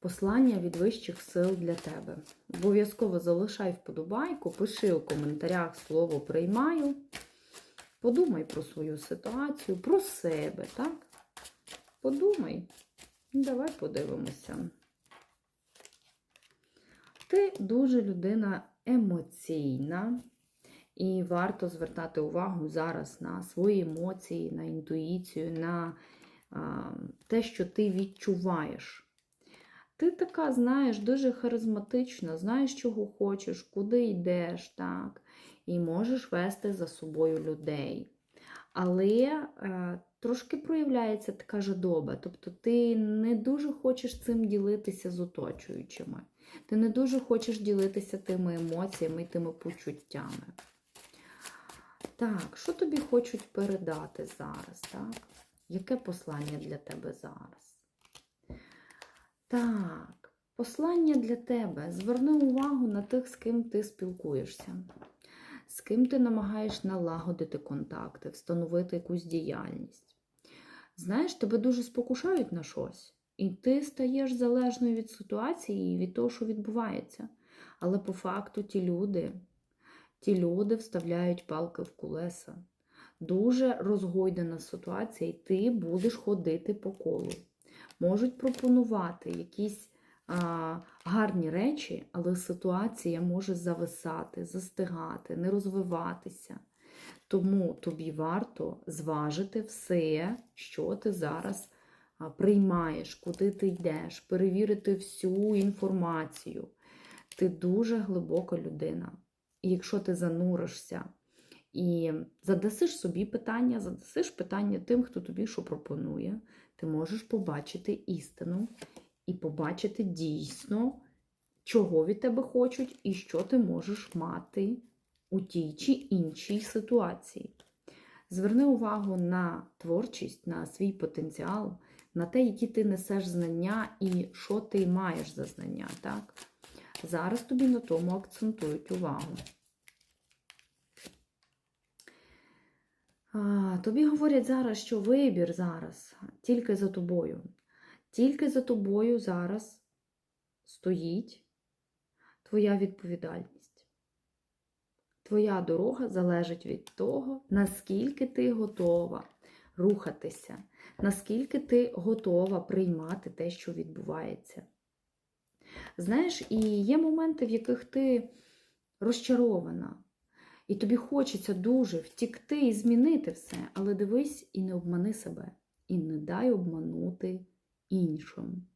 Послання від вищих сил для тебе. Обов'язково залишай вподобайку, пиши у коментарях слово приймаю. Подумай про свою ситуацію, про себе, так? Подумай. Давай подивимося. Ти дуже людина емоційна, і варто звертати увагу зараз на свої емоції, на інтуїцію, на те, що ти відчуваєш. Ти така, знаєш, дуже харизматична, знаєш, чого хочеш, куди йдеш, так, і можеш вести за собою людей. Але е, трошки проявляється така жадоба. Тобто ти не дуже хочеш цим ділитися з оточуючими. Ти не дуже хочеш ділитися тими емоціями і тими почуттями. Так, що тобі хочуть передати зараз? так? Яке послання для тебе зараз? Так, послання для тебе. Зверни увагу на тих, з ким ти спілкуєшся, з ким ти намагаєш налагодити контакти, встановити якусь діяльність. Знаєш, тебе дуже спокушають на щось, і ти стаєш залежною від ситуації і від того, що відбувається. Але по факту ті люди, ті люди вставляють палки в колеса. Дуже розгойдена ситуація, і ти будеш ходити по колу можуть пропонувати якісь а, гарні речі, але ситуація може зависати, застигати, не розвиватися. Тому тобі варто зважити все, що ти зараз приймаєш, куди ти йдеш, перевірити всю інформацію. Ти дуже глибока людина. І якщо ти зануришся і задасиш собі питання, задасиш питання тим, хто тобі що пропонує, ти можеш побачити істину і побачити дійсно, чого від тебе хочуть, і що ти можеш мати у тій чи іншій ситуації. Зверни увагу на творчість, на свій потенціал, на те, які ти несеш знання і що ти маєш за знання. Так? Зараз тобі на тому акцентують увагу. А, Тобі говорять зараз, що вибір зараз тільки за тобою. Тільки за тобою зараз стоїть твоя відповідальність. Твоя дорога залежить від того, наскільки ти готова рухатися, наскільки ти готова приймати те, що відбувається. Знаєш, і є моменти, в яких ти розчарована. І тобі хочеться дуже втікти і змінити все, але дивись і не обмани себе, і не дай обманути іншим.